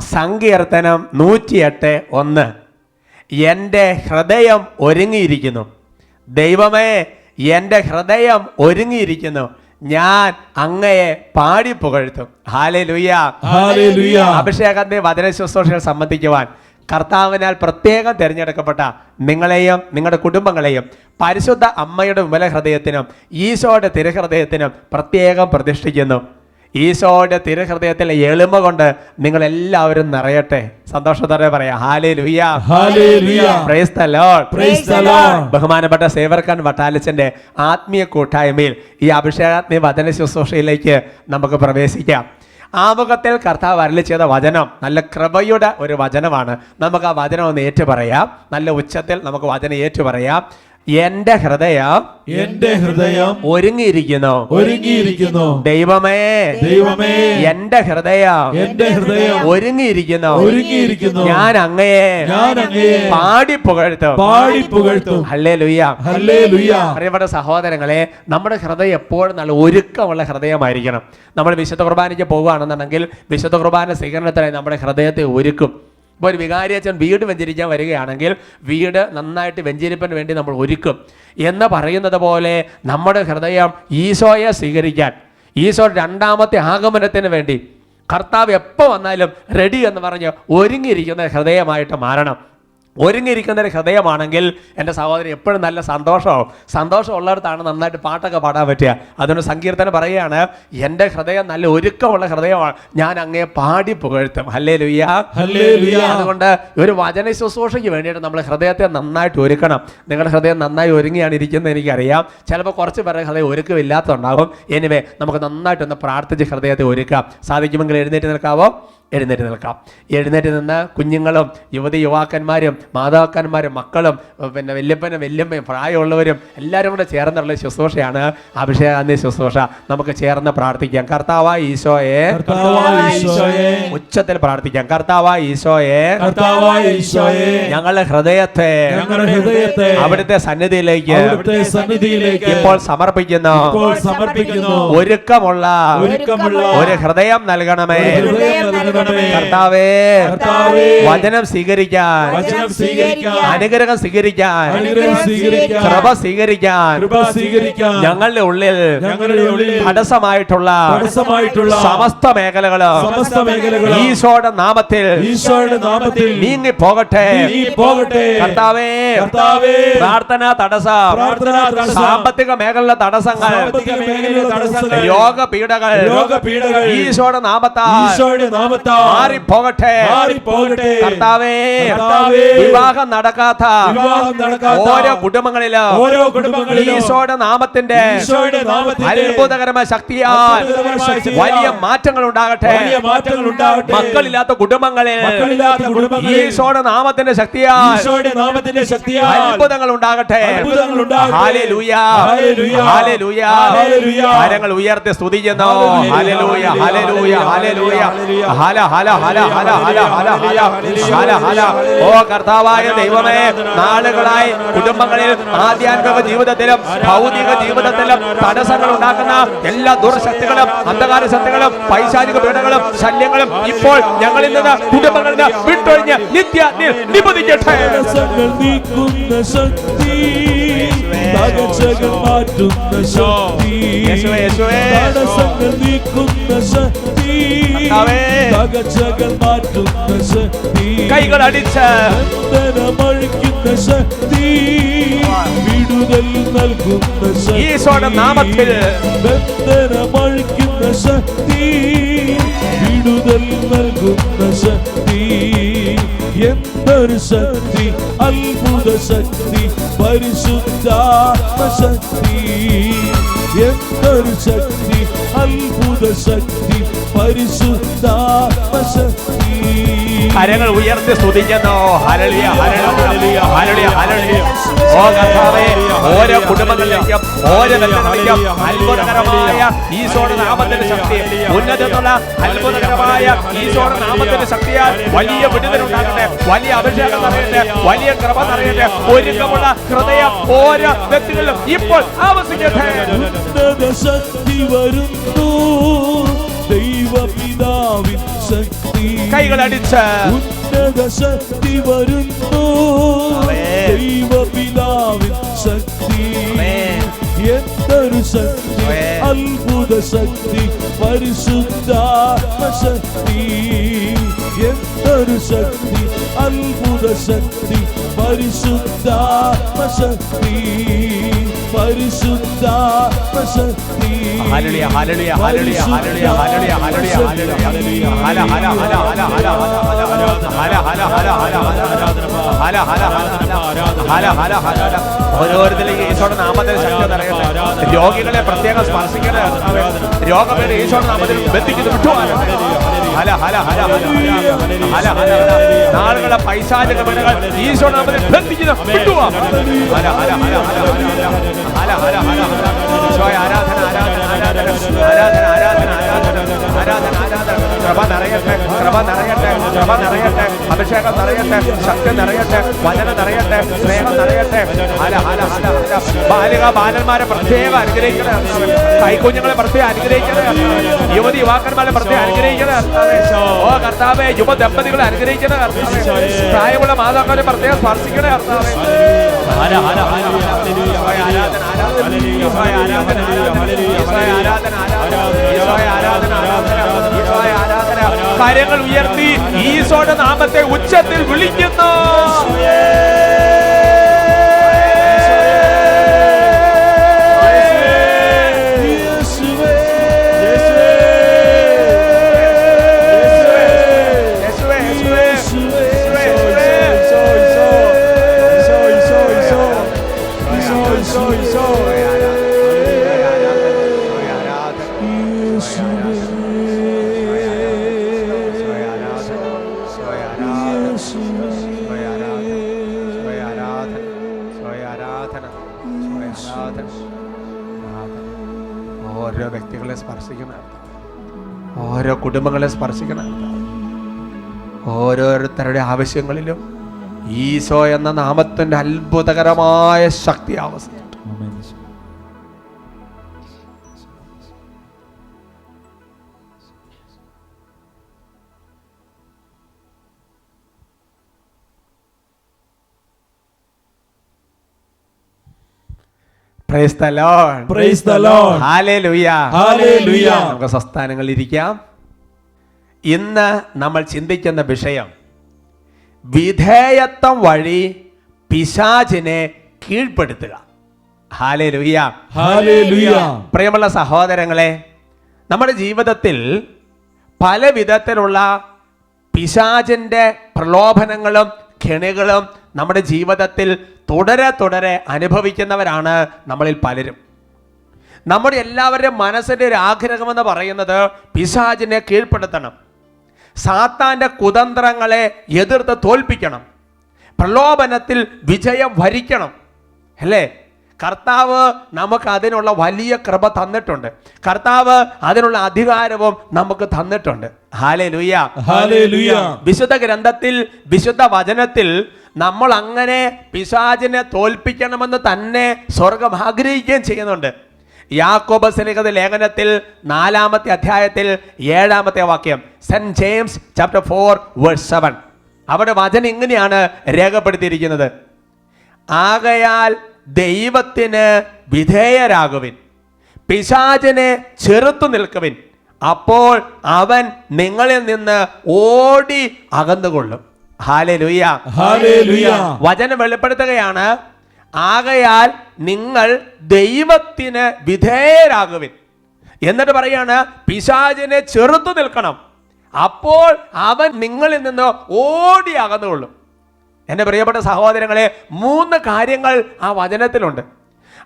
സങ്കീർത്തനം നൂറ്റിയെട്ട് ഒന്ന്. എന്റെ ഹൃദയം ഒരുങ്ങിയിരിക്കുന്നു. ദൈവമേ എന്റെ ഹൃദയം ഒരുങ്ങിയിരിക്കുന്നു. ഞാൻ അങ്ങയെ പാടി പുകഴ്ത്തും ഹാലലുയ്യ Hallelujah. അഭിഷേകത്തെ വചന ശുശ്രൂഷകൾ സംബന്ധിക്കുവാൻ കർത്താവിനാൽ പ്രത്യേകം തിരഞ്ഞെടുക്കപ്പെട്ട നിങ്ങളെയും നിങ്ങളുടെ കുടുംബങ്ങളെയും പരിശുദ്ധ അമ്മയുടെ വിമല ഹൃദയത്തിനും ഈശോയുടെ തിരുഹൃദയത്തിനും പ്രത്യേകം പ്രതിഷ്ഠിക്കുന്നു. ഈശോയുടെ തിരുഹൃദയത്തിലെ എളിമ കൊണ്ട് നിങ്ങൾ എല്ലാവരും നിറയട്ടെ. സന്തോഷത്തോടെ പറയാം. ഹാലേ. ബഹുമാനപ്പെട്ട സേവർഖാൻ വട്ടാലച്ചന്റെ ആത്മീയ കൂട്ടായ്മയിൽ ഈ അഭിഷേകാത്മീയ വചന ശുശ്രൂഷയിലേക്ക് നമുക്ക് പ്രവേശിക്കാം. ആമുഖത്തിൽ കർത്താവ് അരളി ചെയ്ത വചനം നല്ല കൃപയുടെ ഒരു വചനമാണ്. നമുക്ക് ആ വചനം ഒന്ന് ഏറ്റു പറയാം. നല്ല ഉച്ചത്തിൽ നമുക്ക് വചനം ഏറ്റു പറയാം. എന്റെ ഹൃദയം എന്റെ ഹൃദയം ഒരുങ്ങിയിരിക്കുന്നു. ഒരുങ്ങിയിരിക്കുന്നു. ദൈവമേ ദൈവമേ. എന്റെ ഹൃദയം എന്റെ ഹൃദയം ഒരുങ്ങിയിരിക്കുന്നു. ഒരുങ്ങിയിരിക്കുന്നു. ഞാൻ അങ്ങയെ ഞാൻ അങ്ങയെ പാടി പുകഴ്ത്തും പാടി പുകഴ്ത്തും. ഹല്ലേ ലുയ്യ ഹല്ലേലൂയ. പ്രിയപ്പെട്ട സഹോദരങ്ങളെ നമ്മുടെ ഹൃദയം എപ്പോഴും നല്ല ഒരുക്കമുള്ള ഹൃദയമായിരിക്കണം. നമ്മൾ വിശുദ്ധ കുർബാനയ്ക്ക് പോകുകയാണെന്നുണ്ടെങ്കിൽ വിശുദ്ധ കുർബാന സ്വീകരണത്തിനായി നമ്മുടെ ഹൃദയത്തെ ഒരുക്കും. ഇപ്പോൾ ഒരു വികാരിയച്ഛൻ വീട് വെഞ്ചരിക്കാൻ വരികയാണെങ്കിൽ വീട് നന്നായിട്ട് വെഞ്ചരിപ്പിന് വേണ്ടി നമ്മൾ ഒരുക്കും. എന്ന് പറയുന്നത് പോലെ നമ്മുടെ ഹൃദയം ഈശോയെ സ്വീകരിക്കാൻ ഈശോ രണ്ടാമത്തെ ആഗമനത്തിന് വേണ്ടി കർത്താവ് എപ്പോൾ വന്നാലും റെഡി എന്ന് പറഞ്ഞ് ഒരുങ്ങിയിരിക്കുന്ന ഹൃദയമായിട്ട് മാറണം. ഒരുങ്ങിയിരിക്കുന്ന ഒരു ഹൃദയമാണെങ്കിൽ എന്റെ സഹോദരൻ എപ്പോഴും നല്ല സന്തോഷമാവും. സന്തോഷം ഉള്ളിടത്താണ് നന്നായിട്ട് പാട്ടൊക്കെ പാടാൻ പറ്റുക. അതുകൊണ്ട് സങ്കീർത്തനം പറയുകയാണ് എന്റെ ഹൃദയം നല്ല ഒരുക്കമുള്ള ഹൃദയമാണ്. ഞാൻ അങ്ങേ പാടി പുകഴ്ത്തും. ഹല്ലേ ലുയ്യ. അതുകൊണ്ട് ഒരു വചന ശുശ്രൂഷയ്ക്ക് വേണ്ടിയിട്ട് നമ്മൾ ഹൃദയത്തെ നന്നായിട്ട് ഒരുക്കണം. നിങ്ങളുടെ ഹൃദയം നന്നായി ഒരുങ്ങിയാണ് ഇരിക്കുന്നത് എനിക്കറിയാം. ചിലപ്പോൾ കുറച്ച് പേരുടെ ഹൃദയം ഒരുക്കമില്ലാത്തതുണ്ടാകും. എനിവേ നമുക്ക് നന്നായിട്ടൊന്ന് പ്രാർത്ഥിച്ച് ഹൃദയത്തെ ഒരുക്കാം. സാധിക്കുമെങ്കിൽ എഴുന്നേറ്റ് നിൽക്കാവോ? എഴുന്നേറ്റ് നിൽക്കാം. എഴുന്നേറ്റ് നിന്ന് കുഞ്ഞുങ്ങളും യുവതി യുവാക്കന്മാരും മാതാക്കന്മാരും മക്കളും പിന്നെ വല്യപ്പനും വല്യമ്മയും പ്രായമുള്ളവരും എല്ലാവരും കൂടെ ചേർന്നുള്ള ശുശ്രൂഷയാണ് അഭിഷേകാന്തി ശുശ്രൂഷ. നമുക്ക് ചേർന്ന് പ്രാർത്ഥിക്കാം. കർത്താവായ ഈശോയെ. കർത്താവായ ഈശോയെ. ഉച്ചത്തിൽ പ്രാർത്ഥിക്കാം. കർത്താവായ ഈശോയെ. കർത്താവായ ഈശോയെ. ഞങ്ങളുടെ ഹൃദയത്തെ ഞങ്ങളുടെ ഹൃദയത്തെ അവിടുത്തെ സന്നിധിയിലേക്ക് ഇപ്പോൾ സമർപ്പിക്കുന്നു. ഒരുക്കമുള്ള ഒരുക്കമുള്ള ഒരു ഹൃദയം നൽകണമേ. നൽകണമേ കർത്താവേ. വചനം സ്വീകരിക്കാൻ. അനുഗ്രഹം സ്വീകരിക്കാൻ. കൃപ സ്വീകരിക്കാൻ. കൃപ സ്വീകരിക്കാൻ. ഞങ്ങളുടെ ഉള്ളിൽ തടസ്സമായിട്ടുള്ള സമസ്ത മേഖലകളും ഈശോയുടെ നാമത്തിൽ ഈശോയുടെ നാമത്തിൽ നീങ്ങി പോകട്ടെ കർത്താവേ. പ്രാർത്ഥന തടസ്സം. സാമ്പത്തിക മേഖലയിലെ തടസ്സങ്ങൾ. രോഗപീഠകൾ. ഈശോയുടെ നാമത്താൽ ഈശോയുടെ നാമത്തിൽ നാമത്താൽ മാറിപ്പോകട്ടെ. കർത്താവേ വിവാഹം നടക്കാത്ത ഓരോ കുടുംബങ്ങളിലും ഓരോ കുടുംബങ്ങളിലും ഈശോയുടെ നാമത്തിന്റെ അത്ഭുതകരമായ ശക്തിയാൽ വലിയ മാറ്റങ്ങൾ ഉണ്ടാകട്ടെ മക്കളില്ലാത്ത കുടുംബങ്ങളിൽ ഈശോയുടെ നാമത്തിന്റെ ശക്തിയാൽ അത്ഭുതങ്ങൾ ഉണ്ടാകട്ടെ കാര്യങ്ങൾ ഉയർത്തി സ്തുതിക്കുന്നു. ഹലലൂയ ഹലലൂയ ഹലലൂയ ഹല ഓ കർത്താവായ ദൈവമേ നാളുകളായി കുടുംബങ്ങളിൽ ആധ്യാത്മിക ജീവിതത്തിലും ഭൗതിക ജീവിതത്തിലും തടസ്സങ്ങൾ ഉണ്ടാക്കുന്ന എല്ലാ ദുർശക്തികളും അന്ധകാര ശക്തികളും പൈശാചിക പീഠങ്ങളും ശല്യങ്ങളും ഇപ്പോൾ ഞങ്ങളിൽ നിന്ന് കുടുംബങ്ങളിൽ നിന്ന് വിട്ടൊഴിഞ്ഞ് നിത്യ നിബന്ധിക്കട്ടെ. ശക്തി. തകർച്ചകൾ മാറ്റുന്ന ശക്തി. തടസ്സങ്ങൾ നീക്കുന്ന ശക്തി. തകർച്ചകൾ മാറ്റുന്ന ശക്തി. കൈകൾ അടിച്ച്. ബന്ധനമഴിക്കുന്ന ശക്തി. വിടുതൽ നൽകുന്ന ശക്തി. നാമത്തിൽ. ബന്ധനമഴിക്കുന്ന ശക്തി. വിടുതൽ നൽകുന്ന ശക്തി. எம்பெரு சக்தி அற்புத சக்தி பரிசுத்தாத்ம சக்தி. எம்பெரு சக்தி அற்புத சக்தி பரிசுத்தாத்ம சக்தி. കരങ്ങൾ ഉയർത്തി സ്തുതിക്കുന്നു. ഹരളിയ ഹരളിയ ഹരളിയ ഹരളിയ ഓ കർത്താവേ ഓരോ കുടുംബങ്ങളിലേക്കും ഓരോ കല്യാണങ്ങളിലേക്കും അത്ഭുതകരമായ ഈശോയുടെ നാമത്തിന്റെ ശക്തി. ഉന്നതത്തുള്ള അത്ഭുതകരമായ ഈശോയുടെ നാമത്തിന്റെ ശക്തിയാൽ വലിയ വിടുതലുണ്ടാകട്ടെ വലിയ അഭിഷേകം നിറയട്ടെ വലിയ കൃപ നിറയട്ടെ. ഒരുക്കമുള്ള ഹൃദയം ഓരോ വ്യക്തികളിലും ഇപ്പോൾ ഉന്നത ശക്തി വരുന്നു. ദൈവപിതാവിൻ ശക്തി കൈകൾ അടിച്ച് ഉന്നത ശക്തി വരുന്നു. ദൈവപിതാവിൻ ശക്തി. എന്തൊരു ശക്തി. അത്ഭുത ശക്തി പരിശുദ്ധാത്മ ശക്തി എന്തൊരു ശക്തി? അത്ഭുത ശക്തി പരിശുദ്ധാത്മ ശക്തി പരിശുദ്ധ പ്രശക്തി ഓരോരുത്തരിലേക്ക് ഈശോയുടെ നാമത്തിൽ ശക്തി രോഗികളെ പ്രത്യേകം സ്പർശിക്കണേ രോഗമേടെ ഈശോയുടെ നാമത്തിൽ ബന്ധിക്കുന്നു വിട്ടുവാനട്ടെ ഹല ഹല ഹല ഹല ഹല ഹല ഹല നാളുകളെ പൈശാചിക മനകൾ ഈശോ നമ്മളെ ബന്ധിക്കുന്നു കിട്ടുവാ ആരാധന ആരാധന ആരാധന ആരാധന ആരാധന ആരാധന ആരാധന കൃപ നിറയട്ടെ കൃപ നിറയട്ടെ കൃപ നിറയട്ടെ അഭിഷേകം നിറയട്ടെ ശക്തി നിറയട്ടെ വചന നിറയട്ടെ സ്നേഹം നിറയട്ടെ ഹല ഹല ഹല ബാലിക ബാലന്മാരെ പ്രത്യേകം അനുഗ്രഹിക്കണേ. കൈക്കുഞ്ഞുങ്ങളെ പ്രത്യേകം അനുഗ്രഹിക്കണേ. യുവതി യുവാക്കന്മാരെ പ്രത്യേകം അനുഗ്രഹിക്കണേ. ഓ കർത്താവെ യുവ ദമ്പതികളെ അനുഗ്രഹിക്കണേ കർത്താവെ പ്രായമുള്ള മാതാക്കളെ പ്രത്യേകം സ്പർശിക്കണേ കർത്താവെ ഈശോയെ ആരാധന ആരാധന ആരാധന ആരാധന ആരാധന ആരാധന കരങ്ങൾ ഉയർത്തി ഈശോയുടെ നാമത്തെ ഉച്ചത്തിൽ വിളിക്കുന്നു. കുടുംബങ്ങളെ സ്പർശിക്കണം. ഓരോരുത്തരുടെ ആവശ്യങ്ങളിലും ഈശോ എന്ന നാമത്തിന്റെ അത്ഭുതകരമായ ശക്തി ആവശ്യം praise the lord praise the lord hallelujah hallelujah നമുക്ക് സംസ്ഥാനങ്ങളിൽ ഇരിക്കാം. ഇന്ന് നമ്മൾ ചിന്തിക്കുന്ന വിഷയം വിധേയത്വം വഴി പിശാചിനെ കീഴ്പ്പെടുത്തുക. ഹാലേ ലുഹിയ പ്രിയമുള്ള സഹോദരങ്ങളെ നമ്മുടെ ജീവിതത്തിൽ പല വിധത്തിലുള്ള പിശാചിന്റെ പ്രലോഭനങ്ങളും കെണികളും നമ്മുടെ ജീവിതത്തിൽ തുടരെ തുടരെ അനുഭവിക്കുന്നവരാണ് നമ്മളിൽ പലരും. നമ്മുടെ എല്ലാവരുടെയും മനസ്സിന്റെ ഒരു ആഗ്രഹമെന്ന് പറയുന്നത് പിശാചിനെ കീഴ്പ്പെടുത്തണം. സാത്താന്റെ കുതന്ത്രങ്ങളെ എതിർത്ത് തോൽപ്പിക്കണം. പ്രലോഭനത്തിൽ വിജയം വരിക്കണം. അല്ലേ? കർത്താവ് നമുക്ക് അതിനുള്ള വലിയ കൃപ തന്നിട്ടുണ്ട്. കർത്താവ് അതിനുള്ള അധികാരവും നമുക്ക് തന്നിട്ടുണ്ട്. വിശുദ്ധ ഗ്രന്ഥത്തിൽ വിശുദ്ധ വചനത്തിൽ നമ്മൾ അങ്ങനെ പിശാചിനെ തോൽപ്പിക്കണമെന്ന് തന്നെ സ്വർഗം ആഗ്രഹിക്കുകയും ചെയ്യുന്നുണ്ട്. യാക്കോബ് സ്നേഹത ലേഖനത്തിൽ നാലാമത്തെ അധ്യായത്തിൽ ഏഴാമത്തെ വാക്യം Saint James chapter four verse seven. അവിടെ വചനം ഇങ്ങനെയാണ് രേഖപ്പെടുത്തിയിരിക്കുന്നത്. ആകയാൽ ദൈവത്തിന് വിധേയരാകുവിൻ പിശാചിനെ ചെറുത്തു നിൽക്കുവിൻ അപ്പോൾ അവൻ നിങ്ങളിൽ നിന്ന് ഓടി അകന്നുകൊള്ളും. ഹാലേ ലുയ്യ വചനം വെളിപ്പെടുത്തുകയാണ് ആകയാൽ നിങ്ങൾ ദൈവത്തിന് വിധേയരാകുവിൻ. എന്നിട്ട് പറയാണ് പിശാചിനെ ചെറുത്തു നിൽക്കണം. അപ്പോൾ അവൻ നിങ്ങളിൽ നിന്ന് ഓടി അകന്നുകൊള്ളും എന്റെ പ്രിയപ്പെട്ട സഹോദരങ്ങളെ മൂന്ന് കാര്യങ്ങൾ ആ വചനത്തിലുണ്ട്.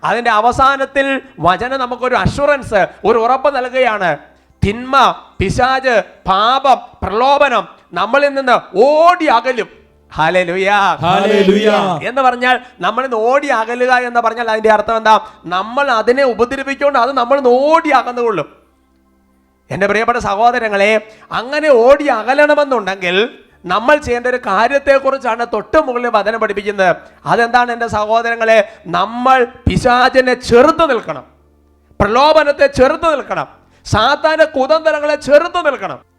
അതിന്റെ അവസാനത്തിൽ വചനം നമുക്കൊരു അഷുറൻസ് ഒരു ഉറപ്പ് നൽകുകയാണ്. തിന്മ പിശാജ് പാപം പ്രലോഭനം നമ്മളിൽ നിന്ന് ഓടി അകലും എന്ന് പറഞ്ഞാൽ നമ്മൾ ഓടി അകലുക എന്ന് പറഞ്ഞാൽ അതിന്റെ അർത്ഥം എന്താ? നമ്മൾ അതിനെ ഉപദ്രവിച്ചുകൊണ്ട് അത് നമ്മൾ ഓടി അകന്നുകൊള്ളും. എന്റെ പ്രിയപ്പെട്ട സഹോദരങ്ങളെ അങ്ങനെ ഓടി അകലണമെന്നുണ്ടെങ്കിൽ നമ്മൾ ചെയ്യേണ്ട ഒരു കാര്യത്തെക്കുറിച്ചാണ് തൊട്ട് മുകളിൽ വചനം പഠിപ്പിക്കുന്നത്. അതെന്താണ് എന്റെ സഹോദരങ്ങളെ? നമ്മൾ പിശാചിനെ ചെറുത്തു നിൽക്കണം. പ്രലോഭനത്തെ ചെറുത്തു നിൽക്കണം. സാത്താന കുതന്ത്രങ്ങളെ ചെറുത്തു നിൽക്കണം.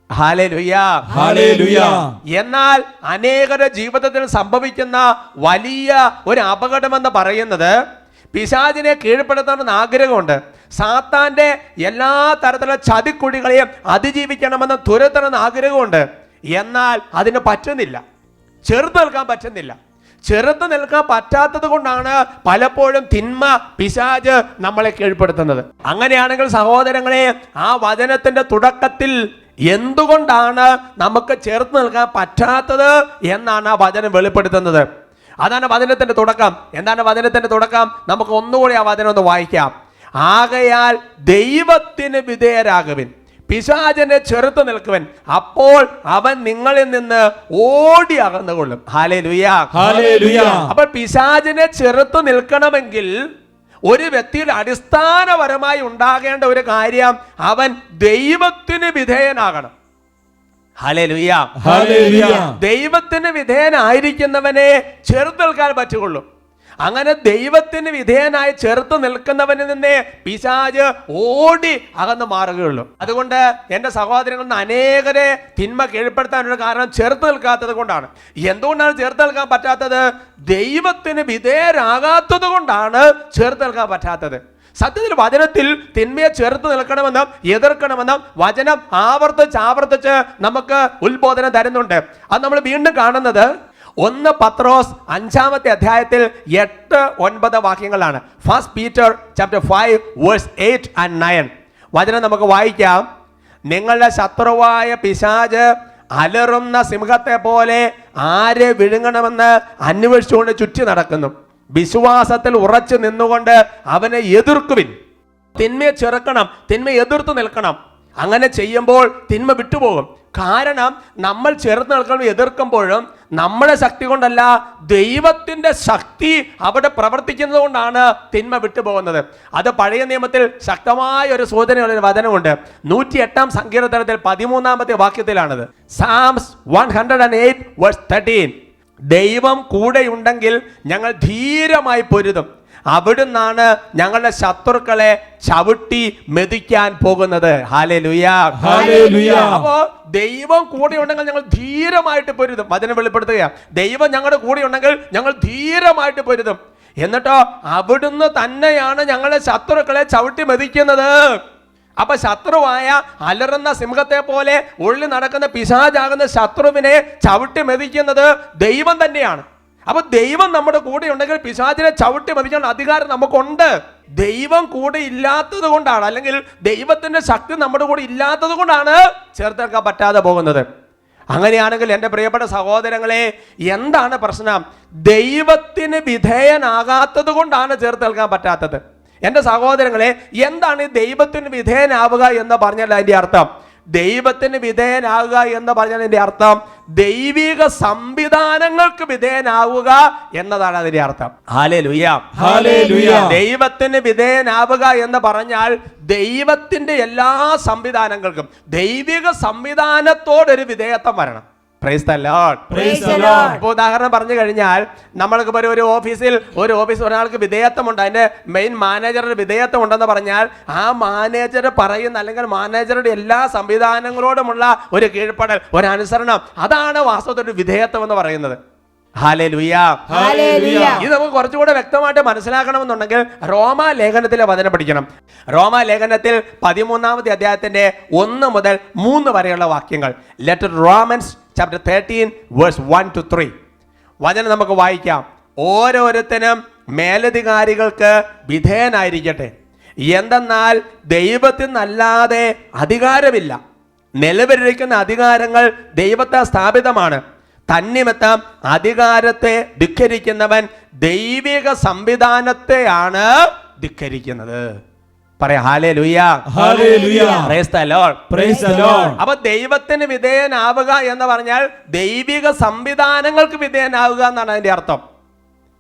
എന്നാൽ അനേകരുടെ ജീവിതത്തിൽ സംഭവിക്കുന്ന വലിയ ഒരു അപകടമെന്ന് പറയുന്നത് പിശാചിനെ കീഴ്പ്പെടുത്തണമെന്ന് ആഗ്രഹമുണ്ട്. സാത്താന്റെ എല്ലാ തരത്തിലുള്ള ചതിക്കുഴികളെയും അതിജീവിക്കണമെന്ന് തുരത്തണമെന്ന് ആഗ്രഹമുണ്ട്. എന്നാൽ അതിന് പറ്റുന്നില്ല. ചെറുത്ത് നിൽക്കാൻ പറ്റുന്നില്ല. ചെറുത്ത് നിൽക്കാൻ പറ്റാത്തത് കൊണ്ടാണ് പലപ്പോഴും തിന്മ പിശാജ് നമ്മളെ കീഴ്പ്പെടുത്തുന്നത്. അങ്ങനെയാണെങ്കിൽ സഹോദരങ്ങളെ ആ വചനത്തിന്റെ തുടക്കത്തിൽ എന്തുകൊണ്ടാണ് നമുക്ക് ചേർത്ത് നിൽക്കാൻ പറ്റാത്തത് എന്നാണ് ആ വചനം വെളിപ്പെടുത്തുന്നത്? അതാണ് വചനത്തിന്റെ തുടക്കം. എന്താണ് വചനത്തിന്റെ തുടക്കം? നമുക്ക് ഒന്നുകൂടി ആ വചനം ഒന്ന് വായിക്കാം. ആകയാൽ ദൈവത്തിന് വിധേയരാകുവിൻ പിശാചനെ ചെറുത്ത് നിൽക്കുവൻ അപ്പോൾ അവൻ നിങ്ങളിൽ നിന്ന് ഓടി അകന്നുകൊള്ളും. ഹാലേ ലുയാ അപ്പോൾ പിശാചിനെ ചെറുത്ത് നിൽക്കണമെങ്കിൽ ഒരു വ്യക്തിയുടെ അടിസ്ഥാനപരമായി ഉണ്ടാകേണ്ട ഒരു കാര്യം അവൻ ദൈവത്തിന് വിധേയനാകണം. ഹലലുയ ദൈവത്തിന് വിധേയനായിരിക്കുന്നവനെ ചെറുതൽക്കാൻ പറ്റുകയുള്ളൂ അങ്ങനെ ദൈവത്തിന് വിധേയനായി ചെറുത്ത് നിൽക്കുന്നവനിൽ നിന്നേ പിശാജ് ഓടി അകന്ന് മാറുകയുള്ളൂ. അതുകൊണ്ട് എന്റെ സഹോദരങ്ങളിൽ നിന്ന് അനേകരെ തിന്മ കീഴ്പ്പെടുത്താനുള്ള കാരണം ചെറുത്ത് നിൽക്കാത്തത് കൊണ്ടാണ്. എന്തുകൊണ്ടാണ് ചേർത്ത് നിൽക്കാൻ പറ്റാത്തത്? ദൈവത്തിന് വിധേയരാകാത്തത് കൊണ്ടാണ് ചേർത്ത് നിൽക്കാൻ പറ്റാത്തത്. സത്യത്തിൽ വചനത്തിൽ തിന്മയെ ചെറുത്ത് നിൽക്കണമെന്നും എതിർക്കണമെന്നും വചനം ആവർത്തിച്ച് ആവർത്തിച്ച് നമുക്ക് ഉത്ബോധനം തരുന്നുണ്ട്. അത് നമ്മൾ വീണ്ടും കാണുന്നത് ഒന്ന് പത്രോസ് അഞ്ചാമത്തെ അധ്യായത്തിൽ എട്ട് ഒൻപത് വാക്യങ്ങളാണ്. First Peter chapter five verse eight and nine വചനം നമുക്ക് വായിക്കാം. നിങ്ങളുടെ ശത്രുവായ പിശാജ് അലറുന്ന സിംഹത്തെ പോലെ ആരെ വിഴുങ്ങണമെന്ന് അന്വേഷിച്ചുകൊണ്ട് ചുറ്റി നടക്കുന്നു. വിശ്വാസത്തിൽ ഉറച്ചു നിന്നുകൊണ്ട് അവനെ എതിർക്കുവിൻ. തിന്മയെ ചെറുക്കണം തിന്മ എതിർത്ത് നിൽക്കണം. അങ്ങനെ ചെയ്യുമ്പോൾ തിന്മ വിട്ടുപോകും. കാരണം നമ്മൾ ചെറുത്ത് നിൽക്കുമ്പോൾ എതിർക്കുമ്പോഴും നമ്മുടെ ശക്തി കൊണ്ടല്ല ദൈവത്തിന്റെ ശക്തി അവിടെ പ്രവർത്തിക്കുന്നത് കൊണ്ടാണ് തിന്മ വിട്ടുപോകുന്നത്. അത് പഴയ നിയമത്തിൽ ശക്തമായ ഒരു സൂചനയുള്ള ഒരു വചനമുണ്ട്. നൂറ്റി എട്ടാം സങ്കീർത്തനത്തിൽ പതിമൂന്നാമത്തെ വാക്യത്തിലാണത്. Psalms one hundred and eight thirteen ദൈവം കൂടെയുണ്ടെങ്കിൽ ഞങ്ങൾ ധീരമായി പൊരുതും. അവിടുന്നാണ് ഞങ്ങളുടെ ശത്രുക്കളെ ചവിട്ടി മെതിക്കാൻ പോകുന്നത്. അപ്പോ ദൈവം കൂടെ ഉണ്ടെങ്കിൽ ഞങ്ങൾ ധീരമായിട്ട് പൊരുതും. വചനം വെളിപ്പെടുത്തുക ദൈവം ഞങ്ങളുടെ കൂടെ ഉണ്ടെങ്കിൽ ഞങ്ങൾ ധീരമായിട്ട് പൊരുതും. എന്നിട്ടോ അവിടുന്ന് തന്നെയാണ് ഞങ്ങളുടെ ശത്രുക്കളെ ചവിട്ടി മെതിക്കുന്നത്. അപ്പൊ ശത്രുവായ അലറുന്ന സിംഹത്തെ പോലെ ഉള്ളിൽ നടക്കുന്ന പിശാചാകുന്ന ശത്രുവിനെ ചവിട്ടി മെതിക്കുന്നത് ദൈവം തന്നെയാണ്. അപ്പൊ ദൈവം നമ്മുടെ കൂടെ ഉണ്ടെങ്കിൽ പിശാചിനെ ചവിട്ടി മതിക്കാൻ അധികാരം നമുക്കുണ്ട്. ദൈവം കൂടെ ഇല്ലാത്തത് കൊണ്ടാണ്. അല്ലെങ്കിൽ ദൈവത്തിന്റെ ശക്തി നമ്മുടെ കൂടെ ഇല്ലാത്തത് കൊണ്ടാണ് ചേർത്തെടുക്കാൻ പറ്റാതെ പോകുന്നത്. അങ്ങനെയാണെങ്കിൽ എന്റെ പ്രിയപ്പെട്ട സഹോദരങ്ങളെ എന്താണ് പ്രശ്നം? ദൈവത്തിന് വിധേയനാകാത്തത് കൊണ്ടാണ് ചേർത്ത് നിൽക്കാൻ പറ്റാത്തത്. എന്റെ സഹോദരങ്ങളെ എന്താണ് ദൈവത്തിന് വിധേയനാവുക എന്ന് പറഞ്ഞാൽ അതിന്റെ അർത്ഥം. ദൈവത്തിന് വിധേയനാകുക എന്ന് പറഞ്ഞാൽ അതിന്റെ അർത്ഥം ദൈവിക സംവിധാനങ്ങൾക്ക് വിധേയനാവുക എന്നതാണ് അതിന്റെ അർത്ഥം. ഹാലേ ഹല്ലേലൂയ. ദൈവത്തിന് വിധേയനാവുക എന്ന് പറഞ്ഞാൽ ദൈവത്തിന്റെ എല്ലാ സംവിധാനങ്ങൾക്കും ദൈവിക സംവിധാനത്തോടൊരു വിധേയത്വം വരണം. Praise the Lord. Praise the Lord. ഇപ്പൊ ഉദാഹരണം പറഞ്ഞു കഴിഞ്ഞാൽ നമ്മൾക്ക് ഇപ്പോൾ ഒരു ഓഫീസിൽ ഒരു ഓഫീസ് ഒരാൾക്ക് വിധേയത്വമുണ്ട് അതിന്റെ മെയിൻ മാനേജറുടെ വിധേയത്വം ഉണ്ടെന്ന് പറഞ്ഞാൽ ആ മാനേജർ പറയുന്ന അല്ലെങ്കിൽ മാനേജറുടെ എല്ലാ സംവിധാനങ്ങളോടുമുള്ള ഒരു കീഴ്പ്പടൽ ഒരു അനുസരണം അതാണ് വാസ്തവത്തിൽ ഒരു വിധേയത്വം എന്ന് പറയുന്നത്. ഇത് നമുക്ക് കുറച്ചുകൂടെ വ്യക്തമായിട്ട് മനസ്സിലാക്കണമെന്നുണ്ടെങ്കിൽ റോമ ലേഖനത്തിലെ വചനം പഠിക്കണം. റോമ ലേഖനത്തിൽ പതിമൂന്നാമത്തെ അധ്യായത്തിന്റെ ഒന്ന് മുതൽ മൂന്ന് വരെയുള്ള വാക്യങ്ങൾ. Letter Romans chapter thirteen verse one two three വചനം നമുക്ക് വായിക്കാം. ഓരോരുത്തരും മേലധികാരികൾക്ക് വിധേയനായിരിക്കട്ടെ. എന്തെന്നാൽ ദൈവത്തിൽ നിന്നല്ലാതെ അധികാരമില്ല. നിലവിലിരിക്കുന്ന അധികാരങ്ങൾ ദൈവത്താൽ സ്ഥാപിതമാണ്. തന്നിമിത്തം അധികാരത്തെ ധിക്കരിക്കുന്നവൻ ദൈവിക സംവിധാനത്തെയാണ് ധിക്കരിക്കുന്നത്. Lord. അപ്പൊ ദൈവത്തിന് വിധേയനാവുക എന്ന് പറഞ്ഞാൽ ദൈവിക സംവിധാനങ്ങൾക്ക് വിധേയനാവുക എന്നാണ് അതിന്റെ അർത്ഥം.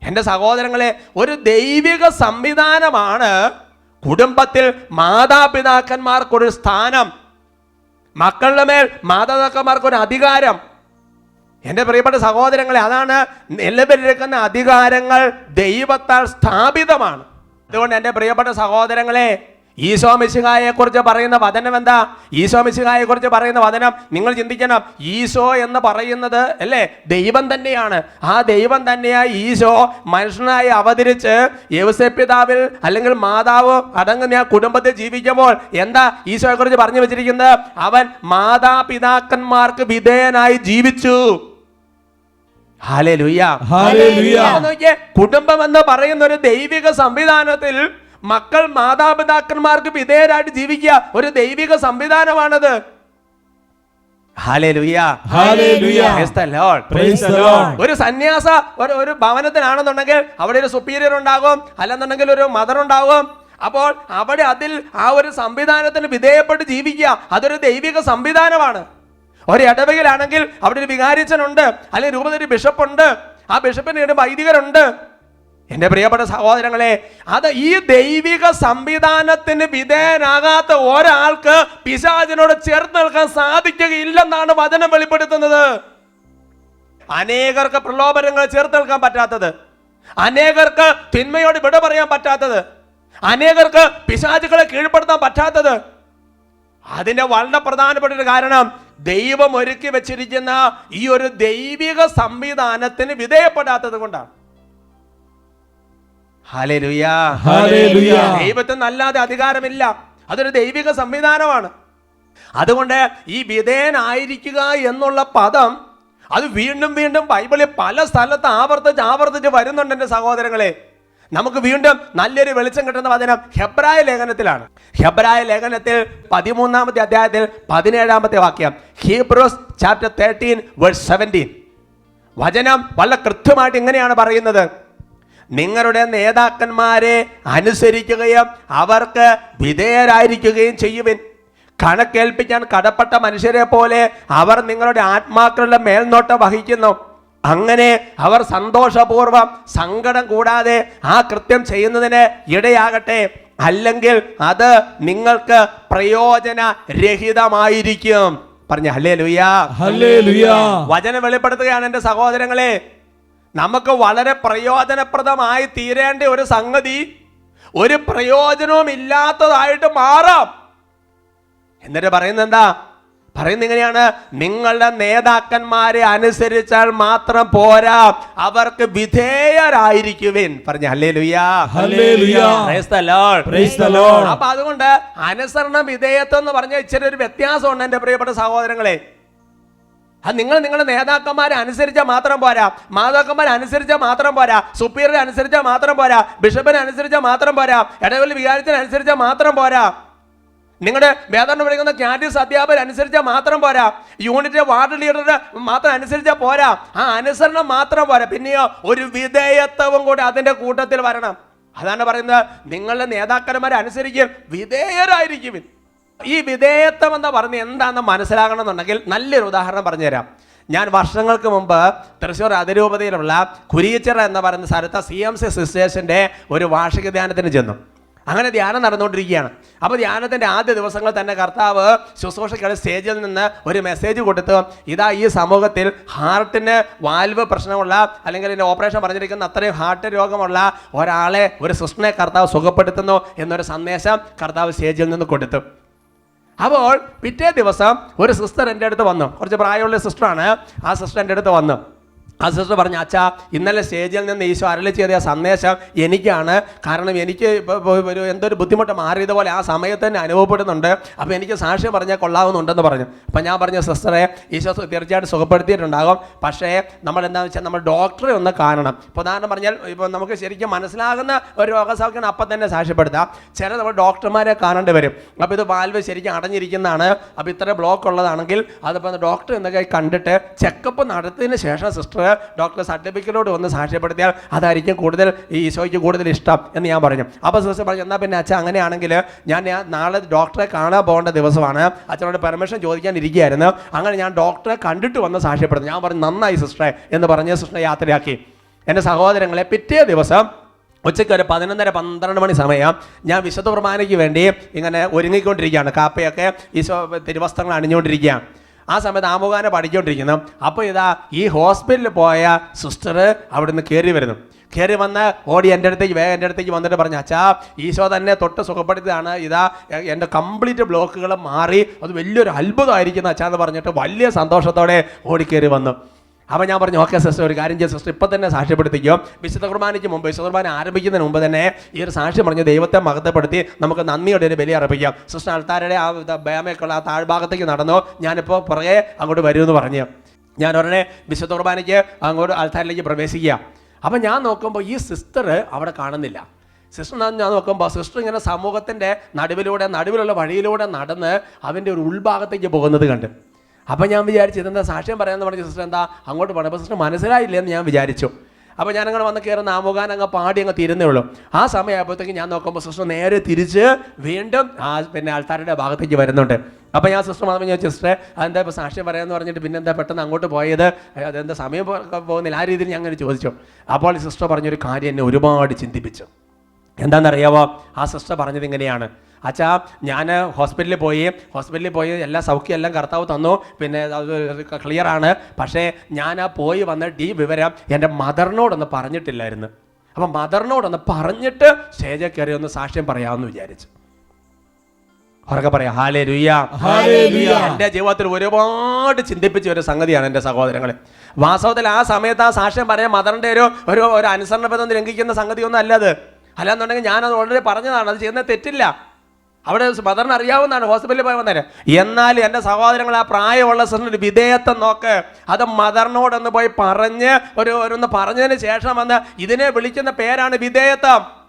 എന്റെ സഹോദരങ്ങളെ ഒരു ദൈവിക സംവിധാനമാണ് കുടുംബത്തിൽ മാതാപിതാക്കന്മാർക്കൊരു സ്ഥാനം മക്കളുടെ മേൽ മാതാപിതാക്കന്മാർക്കൊരു അധികാരം എന്റെ പ്രിയപ്പെട്ട സഹോദരങ്ങളെ അതാണ് നിലവിലിരിക്കുന്ന അധികാരങ്ങൾ ദൈവത്താൽ സ്ഥാപിതമാണ്. അതുകൊണ്ട് എന്റെ പ്രിയപ്പെട്ട സഹോദരങ്ങളെ ഈശോ മിശിഹായെ കുറിച്ച് പറയുന്ന വചനം എന്താ? ഈശോ മിശിഹായെ കുറിച്ച് പറയുന്ന വചനം നിങ്ങൾ ചിന്തിക്കണം. ഈശോ എന്ന് പറയുന്നത് അല്ലേ? ദൈവം തന്നെയാണ്. ആ ദൈവം തന്നെയായി ഈശോ മനുഷ്യനായി അവതരിച്ച് യവസപിതാവിൽ അല്ലെങ്കിൽ മാതാവ് അടങ്ങുന്ന ആ കുടുംബത്തിൽ ജീവിക്കുമ്പോൾ എന്താ ഈശോയെക്കുറിച്ച് പറഞ്ഞു വെച്ചിരിക്കുന്നത്? അവൻ മാതാപിതാക്കന്മാർക്ക് വിധേയനായി ജീവിച്ചു. കുടുംബം എന്ന് പറയുന്ന ഒരു ദൈവിക സംവിധാനത്തിൽ മക്കൾ മാതാപിതാക്കന്മാർക്ക് വിധേയരായിട്ട് ജീവിക്കുക ഒരു ദൈവിക സംവിധാനമാണത്. ഒരു സന്യാസ ഒരു ഭവനത്തിനാണെന്നുണ്ടെങ്കിൽ ഭവനത്തിലാണെന്നുണ്ടെങ്കിൽ അവിടെ ഒരു സുപ്പീരിയർ ഉണ്ടാകും. അല്ലെന്നുണ്ടെങ്കിൽ ഒരു മദർ ഉണ്ടാകും. അപ്പോൾ അവിടെ അതിൽ ആ ഒരു സംവിധാനത്തിന് വിധേയപ്പെട്ട് ജീവിക്കുക അതൊരു ദൈവിക സംവിധാനമാണ്. ഒരു ഇടവകയിലാണെങ്കിൽ അവിടെ ഒരു വികാരിച്ചനുണ്ട് അല്ലെങ്കിൽ രൂപത ഒരു ബിഷപ്പുണ്ട്. ആ ബിഷപ്പിന് ഒരു വൈദികരുണ്ട്. എന്റെ പ്രിയപ്പെട്ട സഹോദരങ്ങളെ അത് ഈ ദൈവിക സംവിധാനത്തിന് വിധേയനാകാത്ത ഒരാൾക്ക് പിശാചിനോട് ചേർത്ത് നിൽക്കാൻ സാധിക്കുകയില്ലെന്നാണ് വചനം വെളിപ്പെടുത്തുന്നത്. അനേകർക്ക് പ്രലോഭനങ്ങൾ ചേർത്ത് നിൽക്കാൻ പറ്റാത്തത്. അനേകർക്ക് തിന്മയോട് വിട പറയാൻ പറ്റാത്തത്. അനേകർക്ക് പിശാചുകളെ കീഴ്പ്പെടുത്താൻ പറ്റാത്തത്. അതിന്റെ വളരെ പ്രധാനപ്പെട്ട ഒരു കാരണം ദൈവം ഒരുക്കി വെച്ചിരിക്കുന്ന ഈ ഒരു ദൈവിക സംവിധാനത്തിന് വിധേയപ്പെടാത്തത് കൊണ്ടാണ്. ദൈവത്തിന് നല്ലാതെ അധികാരമില്ല. അതൊരു ദൈവിക സംവിധാനമാണ്. അതുകൊണ്ട് ഈ വിധേയനായിരിക്കുക എന്നുള്ള പദം അത് വീണ്ടും വീണ്ടും ബൈബിളിൽ പല സ്ഥലത്ത് ആവർത്തിച്ച് ആവർത്തിച്ച് വരുന്നുണ്ട് എന്റെ സഹോദരങ്ങളെ. നമുക്ക് വീണ്ടും നല്ലൊരു വെളിച്ചം കിട്ടുന്ന വചനം ഹെബ്രായ ലേഖനത്തിലാണ്. ഹെബ്രായ ലേഖനത്തിൽ പതിമൂന്നാമത്തെ അധ്യായത്തിൽ പതിനേഴാമത്തെ വാക്യം Hebrews chapter thirteen verse seventeen വചനം വളരെ കൃത്യമായിട്ട് ഇങ്ങനെയാണ് പറയുന്നത്. നിങ്ങളുടെ നേതാക്കന്മാരെ അനുസരിക്കുകയും അവർക്ക് വിധേയരായിരിക്കുകയും ചെയ്യുവിൻ. കണക്കേൽപ്പിക്കാൻ കടപ്പെട്ട മനുഷ്യരെ പോലെ അവർ നിങ്ങളുടെ ആത്മാക്കളുടെ മേൽനോട്ടം വഹിക്കുന്നു. അങ്ങനെ അവർ സന്തോഷപൂർവം സങ്കടം കൂടാതെ ആ കൃത്യം ചെയ്യുന്നതിന് ഇടയാകട്ടെ. അല്ലെങ്കിൽ അത് നിങ്ങൾക്ക് പ്രയോജന രഹിതമായിരിക്കും പറഞ്ഞ ഹല്ലേ ലുയാ. വചനം വെളിപ്പെടുത്തുകയാണ് എന്റെ സഹോദരങ്ങളെ. നമുക്ക് വളരെ പ്രയോജനപ്രദമായി തീരേണ്ട ഒരു സംഗതി ഒരു പ്രയോജനവും ഇല്ലാത്തതായിട്ട് മാറാം. എന്നിട്ട് പറയുന്നത് എന്താ? പറയുന്നത് എങ്ങനെയാണ്? നിങ്ങളുടെ നേതാക്കന്മാരെ അനുസരിച്ചാൽ മാത്രം പോരാ. അവർക്ക് വിധേയരായിരിക്കുവിൻ. പറഞ്ഞ. അപ്പൊ അതുകൊണ്ട് അനുസരണ വിധേയത്വം എന്ന് പറഞ്ഞ ഇച്ചിരി ഒരു വ്യത്യാസമുണ്ട് എന്റെ പ്രിയപ്പെട്ട സഹോദരങ്ങളെ. അത് നിങ്ങൾ നിങ്ങളുടെ നേതാക്കന്മാരെ അനുസരിച്ചാൽ മാത്രം പോരാ. മാതാക്കന്മാരെ അനുസരിച്ചാൽ മാത്രം പോരാ. സുപ്പീരിയറെ അനുസരിച്ചാൽ മാത്രം പോരാ. ബിഷപ്പിനെ അനുസരിച്ചാൽ മാത്രം പോരാ. ഇടവെളി വികാരത്തിന് അനുസരിച്ചാൽ മാത്രം പോരാ. നിങ്ങളുടെ വേദന പഠിക്കുന്ന കാറ്റീസ് അധ്യാപകർ അനുസരിച്ചാൽ മാത്രം പോരാ. യൂണിറ്റ് വാർഡ് ലീഡറുടെ മാത്രം അനുസരിച്ചാൽ പോരാ. ആ അനുസരണം മാത്രം പോരാ. പിന്നെയോ ഒരു വിധേയത്വവും കൂടി അതിന്റെ കൂട്ടത്തിൽ വരണം. അതാണ് പറയുന്നത് നിങ്ങളുടെ നേതാക്കന്മാരെ അനുസരിക്കും വിധേയരായിരിക്കും. ഈ വിധേയത്വം എന്ന് പറഞ്ഞ് എന്താണെന്ന് മനസ്സിലാകണം എന്നുണ്ടെങ്കിൽ നല്ലൊരു ഉദാഹരണം പറഞ്ഞുതരാം. ഞാൻ വർഷങ്ങൾക്ക് മുമ്പ് തൃശ്ശൂർ അതിരൂപതയിലുള്ള കുരിയച്ചിറ എന്ന് പറയുന്ന സ്ഥലത്ത് സി എം സി സിസ്റ്റേഴ്സിന്റെ ഒരു വാർഷിക ധ്യാനത്തിന് ചെന്നു. അങ്ങനെ ധ്യാനം നടന്നുകൊണ്ടിരിക്കുകയാണ്. അപ്പോൾ ധ്യാനത്തിന്റെ ആദ്യ ദിവസങ്ങൾ തന്നെ കർത്താവ് ശുശ്രൂഷയ്ക്കുള്ള സ്റ്റേജിൽ നിന്ന് ഒരു മെസ്സേജ് കൊടുത്തു ഇതാ ഈ സമൂഹത്തിൽ ഹാർട്ടിന് വാൽവ് പ്രശ്നമുള്ള അല്ലെങ്കിൽ എന്റെ ഓപ്പറേഷൻ പറഞ്ഞിരിക്കുന്ന അത്രയും ഹാർട്ട് രോഗമുള്ള ഒരാളെ ഒരു സിസ്റ്ററിനെ കർത്താവ് സുഖപ്പെടുത്തുന്നു എന്നൊരു സന്ദേശം കർത്താവ് സ്റ്റേജിൽ നിന്ന് കൊടുത്തു. അപ്പോൾ പിറ്റേ ദിവസം ഒരു സിസ്റ്റർ എന്റെ അടുത്ത് വന്നു. കുറച്ച് പ്രായമുള്ള സിസ്റ്ററാണ് ആ സിസ്റ്റർ എന്റെ അടുത്ത് വന്നു. ആ സിസ്റ്റർ പറഞ്ഞു അച്ഛാ ഇന്നലെ സ്റ്റേജിൽ നിന്ന് ഈശോ അരളി ചെയ്ത സന്ദേശം എനിക്കാണ്. കാരണം എനിക്ക് ഒരു എന്തൊരു ബുദ്ധിമുട്ട് മാറിയതുപോലെ ആ സമയത്ത് തന്നെ അനുഭവപ്പെടുന്നുണ്ട്. അപ്പോൾ എനിക്ക് സാക്ഷ്യം പറഞ്ഞാൽ കൊള്ളാവുന്നുണ്ടെന്ന് പറഞ്ഞു. അപ്പോൾ ഞാൻ പറഞ്ഞു സിസ്റ്ററെ ഈശോ തീർച്ചയായിട്ടും സുഖപ്പെടുത്തിയിട്ടുണ്ടാകും. പക്ഷേ നമ്മൾ എന്താണെന്ന് വെച്ചാൽ നമ്മൾ ഡോക്ടറെ ഒന്ന് കാണണം. ഇപ്പോൾ ഉദാഹരണം പറഞ്ഞാൽ ഇപ്പോൾ നമുക്ക് ശരിക്കും മനസ്സിലാകുന്ന ഒരു രോഗസൗഖ്യം അപ്പം തന്നെ സാക്ഷ്യപ്പെടുത്താം. ചില നമ്മൾ ഡോക്ടർമാരെ കാണേണ്ടി വരും. അപ്പോൾ ഇത് വാൽവ് ശരിക്കും അടഞ്ഞിരിക്കുന്നതാണ്. അപ്പോൾ ഇത്ര ബ്ലോക്ക് ഉള്ളതാണെങ്കിൽ അതിപ്പോൾ ഡോക്ടർ എന്നൊക്കെ കണ്ടിട്ട് ചെക്കപ്പ് നടത്തിയതിന് ശേഷം സിസ്റ്റർ ഡോക്ടർ സർട്ടിഫിക്കറ്റോട് വന്ന് സാക്ഷ്യപ്പെടുത്തിയാൽ അതായിരിക്കും കൂടുതൽ ഈ ഈശോയ്ക്ക് കൂടുതൽ ഇഷ്ടം എന്ന് ഞാൻ പറഞ്ഞു. അപ്പോൾ സിസ്റ്റർ പറഞ്ഞു എന്നാൽ പിന്നെ അച്ഛൻ അങ്ങനെയാണെങ്കിൽ ഞാൻ നാളെ ഡോക്ടറെ കാണാൻ പോകേണ്ട ദിവസമാണ്. അച്ഛനോട് പെർമിഷൻ ചോദിക്കാൻ ഇരിക്കുകയായിരുന്നു. അങ്ങനെ ഞാൻ ഡോക്ടറെ കണ്ടിട്ട് വന്ന് സാക്ഷ്യപ്പെടുന്നു. ഞാൻ പറഞ്ഞു നന്നായി സിസ്റ്ററെ എന്ന് പറഞ്ഞ് സിസ്റ്ററെ യാത്രയാക്കി. എന്റെ സഹോദരങ്ങളെ പിറ്റേ ദിവസം ഉച്ചയ്ക്ക് ഒരു പതിനൊന്നര പന്ത്രണ്ട് മണി സമയം ഞാൻ വിശുദ്ധ കുർബാനയ്ക്ക് വേണ്ടി ഇങ്ങനെ ഒരുങ്ങിക്കൊണ്ടിരിക്കുകയാണ്. കാപ്പയൊക്കെ ഈശോ തിരുവസ്ത്രങ്ങൾ അണിഞ്ഞുകൊണ്ടിരിക്കുകയാണ്. ആ സമയത്ത് ആമുഖാനെ പഠിച്ചുകൊണ്ടിരിക്കുന്നു അപ്പോൾ ഇതാ ഈ ഹോസ്പിറ്റലിൽ പോയ സിസ്റ്റർ അവിടുന്ന് കയറി വരുന്നു. കയറി വന്ന് ഓടി എന്റെ അടുത്തേക്ക് വേഗം എന്റെ അടുത്തേക്ക് വന്നിട്ട് പറഞ്ഞു അച്ഛാ ഈശോ തന്നെ തൊട്ട് സുഖപ്പെടുത്തിയതാണ്. ഇതാ എന്റെ കംപ്ലീറ്റ് ബ്ലോക്കുകൾ മാറി. അത് വലിയൊരു അത്ഭുതമായിരിക്കുന്നു അച്ഛാ എന്ന് പറഞ്ഞിട്ട് വലിയ സന്തോഷത്തോടെ ഓടിക്കയറി വന്നു. അപ്പോൾ ഞാൻ പറഞ്ഞു ഓക്കെ സിസ്റ്റർ ഒരു കാര്യം ചെയ്യാം സിസ്റ്റർ ഇപ്പം തന്നെ സാക്ഷ്യപ്പെടുത്തിക്കും. വിശുദ്ധ കുർബാനയ്ക്ക് മുമ്പ് വിശുദ്ധ കുർബാന ആരംഭിക്കുന്നതിന് മുമ്പ് തന്നെ ഈ ഒരു സാക്ഷ്യം പറഞ്ഞ് ദൈവത്തെ മഹത്വപ്പെടുത്തി നമുക്ക് നന്ദിയുടെ ഒരു ബലി അർപ്പിക്കാം. സിസ്റ്റർ ആൾക്കാരുടെ ആ ബേമയൊക്കെയുള്ള ആ താഴ്ഭാഗത്തേക്ക് നടന്നു? ഞാനിപ്പോൾ പുറകെ അങ്ങോട്ട് വരുമെന്ന് പറഞ്ഞു. ഞാൻ ഉടനെ വിശുദ്ധ കുർബാനയ്ക്ക് അങ്ങോട്ട് ആൾക്കാരിലേക്ക് പ്രവേശിക്കുക. അപ്പം ഞാൻ നോക്കുമ്പോൾ ഈ സിസ്റ്റർ അവിടെ കാണുന്നില്ല. സിസ്റ്റർ ഞാൻ നോക്കുമ്പോൾ സിസ്റ്റർ ഇങ്ങനെ സമൂഹത്തിന്റെ നടുവിലൂടെ നടുവിലുള്ള വഴിയിലൂടെ നടന്ന് അവന്റെ ഒരു ഉൾഭാഗത്തേക്ക് പോകുന്നത് കണ്ട്. അപ്പം ഞാൻ വിചാരിച്ചു ഇതെന്താ സാക്ഷ്യം പറയാമെന്ന് പറഞ്ഞ സിസ്റ്റർ എന്താ? അങ്ങോട്ട് പോകണം അപ്പോൾ സിസ്റ്റർ മനസ്സിലായില്ല എന്ന് ഞാൻ വിചാരിച്ചു. അപ്പോൾ ഞാൻ ഞാനങ്ങനെ വന്ന് കയറുന്ന ആമുഖാൻ അങ്ങ് പാടി അങ്ങ് തീരുന്നേ ഉള്ളൂ. ആ സമയമായപ്പോഴത്തേക്ക് ഞാൻ നോക്കുമ്പോൾ സിസ്റ്റർ നേരെ തിരിച്ച് വീണ്ടും ആ പിന്നെ ആൾക്കാരുടെ ഭാഗത്തേക്ക് വരുന്നുണ്ട്. അപ്പോൾ ഞാൻ സിസ്റ്റർ മാത്രം ഞാൻ സിസ്റ്ററെ അതെന്താ ഇപ്പോൾ സാക്ഷ്യം പറയാമെന്ന് പറഞ്ഞിട്ട് പിന്നെ എന്താ പെട്ടെന്ന് അങ്ങോട്ട് പോയത്? അതെന്താ സമയം പോകുന്നില്ല? ആ രീതിയിൽ ഞാൻ അങ്ങനെ ചോദിച്ചു. അപ്പോൾ സിസ്റ്റർ പറഞ്ഞൊരു കാര്യം എന്നെ ഒരുപാട് ചിന്തിപ്പിച്ചു. എന്താണെന്നറിയാവോ? ആ സിസ്റ്റർ പറഞ്ഞത് ഇങ്ങനെയാണ്. അച്ഛാ ഞാൻ ഹോസ്പിറ്റലിൽ പോയി. ഹോസ്പിറ്റലിൽ പോയി എല്ലാ സൗഖ്യം എല്ലാം കർത്താവ് തന്നു. പിന്നെ അത് ക്ലിയർ ആണ്. പക്ഷേ ഞാൻ ആ പോയി വന്ന ഡി വിവരം എന്റെ മദറിനോടൊന്ന് പറഞ്ഞിട്ടില്ലായിരുന്നു. അപ്പം മദറിനോടൊന്ന് പറഞ്ഞിട്ട് സ്റ്റേജിൽ കയറി ഒന്ന് സാക്ഷ്യം പറയാമെന്ന് വിചാരിച്ചു. ഉറക്കെ പറയാം ഹാലേ രുയ്യ. എന്റെ ജീവിതത്തിൽ ഒരുപാട് ചിന്തിപ്പിച്ച ഒരു സംഗതിയാണ് എന്റെ സഹോദരങ്ങളെ. വാസ്തവത്തിൽ ആ സമയത്ത് ആ സാക്ഷ്യം പറയാൻ മദറിന്റെ ഒരു ഒരു ഒരു അനുസരണബന്ധം ലംഘിക്കുന്ന സംഗതിയൊന്നും അല്ല അത്. അല്ലാന്നുണ്ടെങ്കിൽ ഞാനത് ഓൾറെഡി പറഞ്ഞതാണ്. അത് ചെയ്യുന്നത് തെറ്റില്ല. അവിടെ മദറിന് അറിയാവുന്നതാണ് ഹോസ്പിറ്റലിൽ പോയി വന്നേരം. എന്നാൽ എന്റെ സഹോദരങ്ങൾ ആ പ്രായമുള്ള സിസ്റ്റർ ഒരു വിധേയത്വം നോക്ക്. അത് മദറിനോടൊന്ന് പോയി പറഞ്ഞ് ഒരു ഒന്ന് പറഞ്ഞതിന് ശേഷം വന്ന് ഇതിനെ വിളിക്കുന്ന പേരാണ് വിധേയത്വം.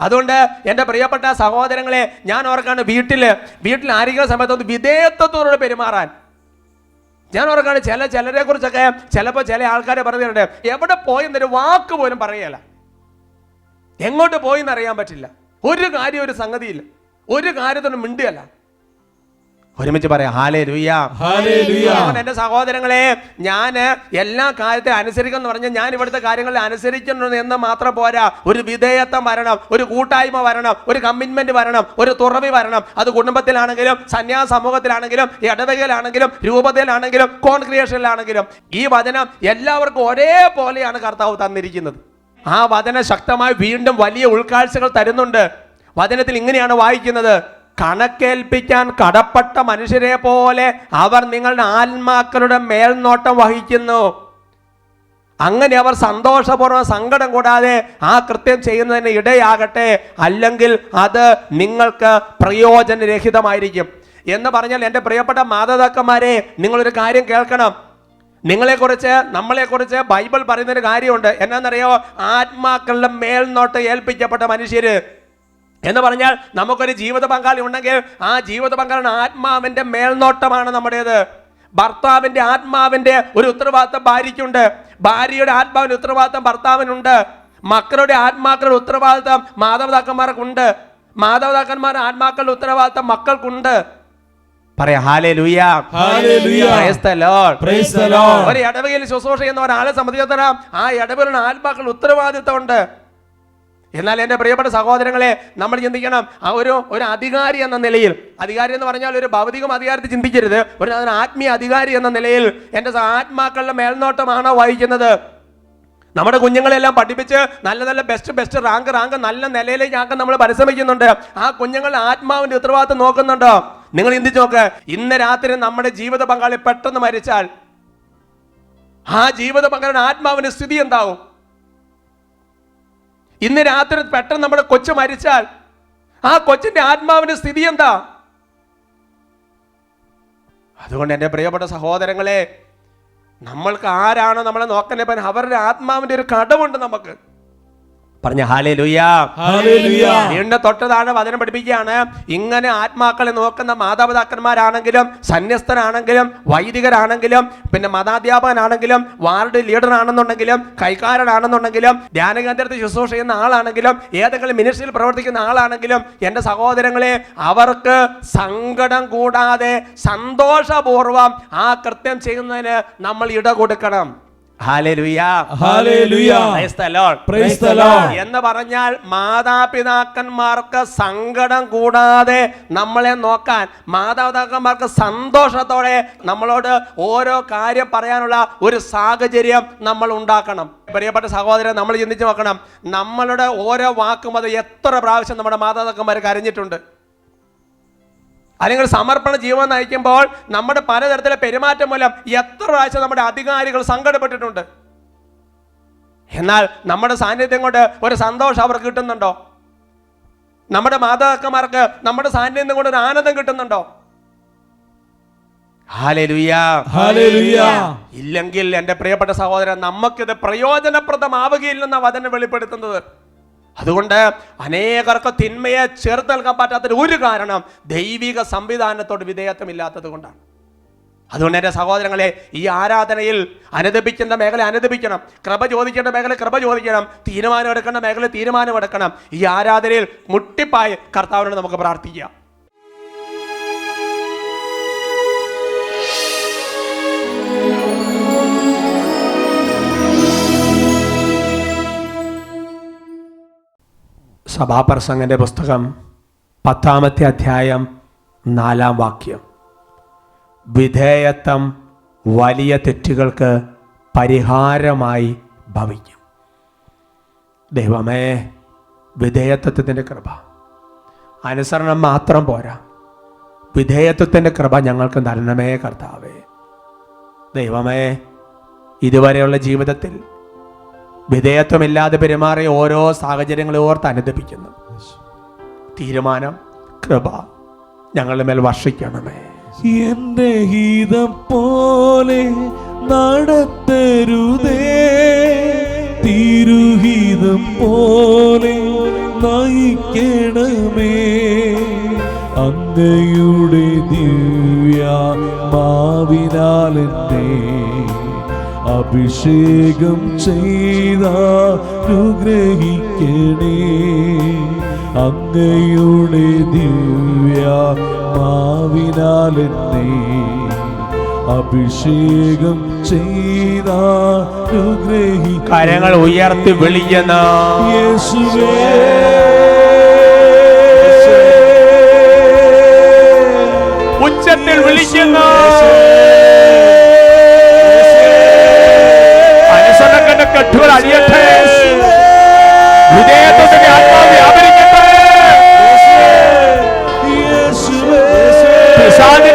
അതുകൊണ്ട് എന്റെ പ്രിയപ്പെട്ട സഹോദരങ്ങളെ ഞാൻ ഓർക്കാണ് വീട്ടിൽ വീട്ടിൽ ആരെങ്കിലും സമയത്ത് ഒന്ന് വിധേയത്വത്തോട് പെരുമാറാൻ. ഞാൻ ഓർക്കാണ് ചില ചിലരെ കുറിച്ചൊക്കെ ചിലപ്പോൾ ചില ആൾക്കാരെ പറഞ്ഞിട്ടുണ്ട് എവിടെ പോയി എന്നൊരു വാക്ക് പോലും പറയല. എങ്ങോട്ട് പോയി എന്നറിയാൻ പറ്റില്ല. ഒരു കാര്യം ഒരു സംഗതിയില്ല. ഒരു കാര്യത്തിനും മിണ്ടിയല്ല. ഒരുമിച്ച് പറയാം ഹാലേ ലുയ്യ ഹല്ലേലൂയ. എന്റെ സഹോദരങ്ങളെ ഞാൻ എല്ലാ കാര്യത്തെ അനുസരിക്കണം എന്ന് പറഞ്ഞാൽ ഞാൻ ഇവിടുത്തെ കാര്യങ്ങളിൽ അനുസരിക്കണം എന്ന് മാത്രം പോരാ. ഒരു വിധേയത്വം വരണം ഒരു കൂട്ടായ്മ വരണം ഒരു കമ്മിറ്റ്മെന്റ് വരണം ഒരു തുറവി വരണം. അത് കുടുംബത്തിലാണെങ്കിലും സന്യാസ സമൂഹത്തിലാണെങ്കിലും ഇടവകയിലാണെങ്കിലും രൂപതയിലാണെങ്കിലും കോൺക്രിയേഷനിലാണെങ്കിലും. ഈ വചനം എല്ലാവർക്കും ഒരേപോലെയാണ് കർത്താവ് തന്നിരിക്കുന്നത്. ആ വചനം ശക്തമായി വീണ്ടും വലിയ ഉൾക്കാഴ്ചകൾ തരുന്നുണ്ട്. വചനത്തിൽ ഇങ്ങനെയാണ് വായിക്കുന്നത്. കണക്കേൽപ്പിക്കാൻ കടപ്പെട്ട മനുഷ്യരെ പോലെ അവർ നിങ്ങളുടെ ആത്മാക്കളുടെ മേൽനോട്ടം വഹിക്കുന്നു. അങ്ങനെ അവർ സന്തോഷപൂർവം സങ്കടം കൂടാതെ ആ കൃത്യം ചെയ്യുന്നതിന് ഇടയാകട്ടെ അല്ലെങ്കിൽ അത് നിങ്ങൾക്ക് പ്രയോജനരഹിതമായിരിക്കും. എന്ന് പറഞ്ഞാൽ എന്റെ പ്രിയപ്പെട്ട മാതാപിതാക്കന്മാരെ നിങ്ങളൊരു കാര്യം കേൾക്കണം. നിങ്ങളെക്കുറിച്ച് നമ്മളെക്കുറിച്ച് ബൈബിൾ പറയുന്നൊരു കാര്യമുണ്ട്. എന്നാന്നറിയോ? ആത്മാക്കളുടെ മേൽനോട്ടം ഏൽപ്പിക്കപ്പെട്ട മനുഷ്യര്. എന്ന് പറഞ്ഞാൽ നമുക്കൊരു ജീവിത പങ്കാളി ഉണ്ടെങ്കിൽ ആ ജീവിത പങ്കാളിയുടെ ആത്മാവിന്റെ മേൽനോട്ടമാണ് നമ്മുടേത്. ഭർത്താവിന്റെ ആത്മാവിന്റെ ഒരു ഉത്തരവാദിത്തം ഭാര്യയ്ക്കുണ്ട്. ഭാര്യയുടെ ആത്മാവിന്റെ ഉത്തരവാദിത്തം ഭർത്താവിനുണ്ട്. മക്കളുടെ ആത്മാക്കളുടെ ഉത്തരവാദിത്തം മാതാപിതാക്കന്മാർക്കുണ്ട്. മാതാപിതാക്കന്മാരുടെ ആത്മാക്കളുടെ ഉത്തരവാദിത്തം മക്കൾക്കുണ്ട്. ഒരു ഇടവകയിൽ ശുശ്രൂഷ ചെയ്യുന്ന ഒരാളെ സംബന്ധിച്ചിടത്തോളം ആ ഇടവകളുടെ ആത്മാക്കളുടെ ഉത്തരവാദിത്തമുണ്ട്. എന്നാൽ എന്റെ പ്രിയപ്പെട്ട സഹോദരങ്ങളെ നമ്മൾ ചിന്തിക്കണം ആ ഒരു ഒരു അധികാരി എന്ന നിലയിൽ അധികാരി എന്ന് പറഞ്ഞാൽ ഒരു ഭൗതികം അധികാരത്തിൽ ചിന്തിക്കരുത് ഒരു ആത്മീയ അധികാരി എന്ന നിലയിൽ എന്റെ ആത്മാക്കളുടെ മേൽനോട്ടമാണോ വഹിക്കുന്നത്? നമ്മുടെ കുഞ്ഞുങ്ങളെല്ലാം പഠിപ്പിച്ച് നല്ല നല്ല ബെസ്റ്റ് ബെസ്റ്റ് റാങ്ക് റാങ്ക് നല്ല നിലയിലേക്ക് ആക്കാൻ നമ്മൾ പരിശ്രമിക്കുന്നുണ്ട്. ആ കുഞ്ഞുങ്ങളുടെ ആത്മാവിന്റെ ഉത്തരവാദിത്വം നോക്കുന്നുണ്ടോ? നിങ്ങൾ ചിന്തിച്ചു നോക്ക് ഇന്ന് രാത്രി നമ്മുടെ ജീവിത പങ്കാളി പെട്ടെന്ന് മരിച്ചാൽ ആ ജീവിത പങ്കാളിയുടെ ആത്മാവിന്റെ സ്ഥിതി എന്താവും? ഇന്ന് രാത്രി പെട്ടെന്ന് നമ്മുടെ കൊച്ചു മരിച്ചാൽ ആ കൊച്ചിന്റെ ആത്മാവിന്റെ സ്ഥിതി എന്താ? അതുകൊണ്ട് എന്റെ പ്രിയപ്പെട്ട സഹോദരങ്ങളെ നമ്മൾക്ക് ആരാണോ നമ്മളെ നോക്കാൻ അവരുടെ ആത്മാവിന്റെ ഒരു കടമുണ്ട് നമുക്ക്. പറഞ്ഞ ഹാലേ. വീണ്ടും തൊട്ടതാണ് വചനം പഠിപ്പിക്കുകയാണ്. ഇങ്ങനെ ആത്മാക്കളെ നോക്കുന്ന മാതാപിതാക്കന്മാരാണെങ്കിലും സന്യസ്തനാണെങ്കിലും വൈദികരാണെങ്കിലും പിന്നെ മതാധ്യാപകനാണെങ്കിലും വാർഡ് ലീഡർ ആണെന്നുണ്ടെങ്കിലും കൈക്കാരനാണെന്നുണ്ടെങ്കിലും ധ്യാന കേന്ദ്രത്തിൽ ശുശ്രൂഷ ചെയ്യുന്ന ആളാണെങ്കിലും ഏതെങ്കിലും മിനിസ്ട്രിയിൽ പ്രവർത്തിക്കുന്ന ആളാണെങ്കിലും എന്റെ സഹോദരങ്ങളെ അവർക്ക് സങ്കടം കൂടാതെ സന്തോഷപൂർവം ആ കൃത്യം ചെയ്യുന്നതിന് നമ്മൾ ഇട കൊടുക്കണം hallelujah Hallelujah. Praise the Lord. Praise the Lord. എന്ന് പറഞ്ഞാൽ മാതാപിതാക്കന്മാർക്ക് സങ്കടം കൂടാതെ നമ്മളെ നോക്കാൻ മാതാപിതാക്കന്മാർക്ക് സന്തോഷത്തോടെ നമ്മളോട് ഓരോ കാര്യം പറയാനുള്ള ഒരു സാഹചര്യം നമ്മൾ ഉണ്ടാക്കണം പ്രിയപ്പെട്ട സഹോദരൻ നമ്മൾ ചിന്തിച്ചു നോക്കണം നമ്മളുടെ ഓരോ വാക്കും അത് എത്ര പ്രാവശ്യം നമ്മുടെ മാതാപിതാക്കന്മാർ കരഞ്ഞിട്ടുണ്ട് അല്ലെങ്കിൽ സമർപ്പണ ജീവൻ നയിക്കുമ്പോൾ നമ്മുടെ പലതരത്തിലെ പെരുമാറ്റം മൂലം എത്ര പ്രാവശ്യം നമ്മുടെ അധികാരികൾ സങ്കടപ്പെട്ടിട്ടുണ്ട്. എന്നാൽ നമ്മുടെ സാന്നിധ്യം കൊണ്ട് ഒരു സന്തോഷം അവർക്ക് കിട്ടുന്നുണ്ടോ? നമ്മുടെ മാതാക്കന്മാർക്ക് നമ്മുടെ സാന്നിധ്യം കൊണ്ട് ഒരു ആനന്ദം കിട്ടുന്നുണ്ടോ. ഇല്ലെങ്കിൽ എന്റെ പ്രിയപ്പെട്ട സഹോദരൻ നമുക്കിത് പ്രയോജനപ്രദമാവുകയില്ലെന്ന വചനം വെളിപ്പെടുത്തുന്നത്. അതുകൊണ്ട് അനേകർക്ക് തിന്മയെ ചേർത്ത് നൽകാൻ പറ്റാത്തൊരു ഒരു കാരണം ദൈവിക സംവിധാനത്തോട് വിധേയത്വമില്ലാത്തത് കൊണ്ടാണ്. അതുകൊണ്ട് എന്റെ സഹോദരങ്ങളെ ഈ ആരാധനയിൽ അനുദപിക്കേണ്ട മേഖല അനുദപിക്കണം. കൃപ ചോദിക്കേണ്ട മേഖല കൃപ ചോദിക്കണം. തീരുമാനം എടുക്കേണ്ട മേഖല തീരുമാനം എടുക്കണം ഈ ആരാധനയിൽ മുട്ടിപ്പായി കർത്താവിനോട് നമുക്ക് പ്രാർത്ഥിക്കാം. സഭാപ്രസംഗന്റെ പുസ്തകം പത്താമത്തെ അധ്യായം നാലാം വാക്യം. വിധേയത്വം വലിയ തെറ്റുകൾക്ക് പരിഹാരമായി ഭവിക്കും. ദൈവമേ വിധേയത്വത്തിന്റെ കൃപ. അനുസരണം മാത്രം പോരാ. വിധേയത്വത്തിന്റെ കൃപ ഞങ്ങൾക്ക് നരണമേ കർത്താവേ. ദൈവമേ ഇതുവരെയുള്ള ജീവിതത്തിൽ വിധേയത്വമില്ലാതെ പെരുമാറിയ ഓരോ സാഹചര്യങ്ങളെ ഓർത്ത് അനുദപിക്കുന്നു. തീരുമാനം കൃപ ഞങ്ങളുടെ മേൽ വർഷിക്കണമേ. എന്റെ ഹിതം പോലെ നടത്തരുതേ. തിരുഹിതം പോലെ നയിക്കണമേ. അങ്ങയുടെ ദിവ്യ മാവിനാലെന്നെ അഭിഷേകം ചെയ്ത ചെയ്താനുഗ്രഹിക്കണേ. അങ്ങയുടെ ദിവ്യ മാവിനാലെന്നെ അഭിഷേകം ചെയ്ത ചെയ്താനുഗ്രഹി കരങ്ങൾ ഉയർത്തി വിളിക്കുന്ന യേശുവേ. ഉച്ചത്തിൽ വിളിക്കുന്ന കഠോര അടിയട്ടെ വിജയത്തിന്റെ ആത്മാവ് വ്യാപരിക്കട്ടെ പിശാച്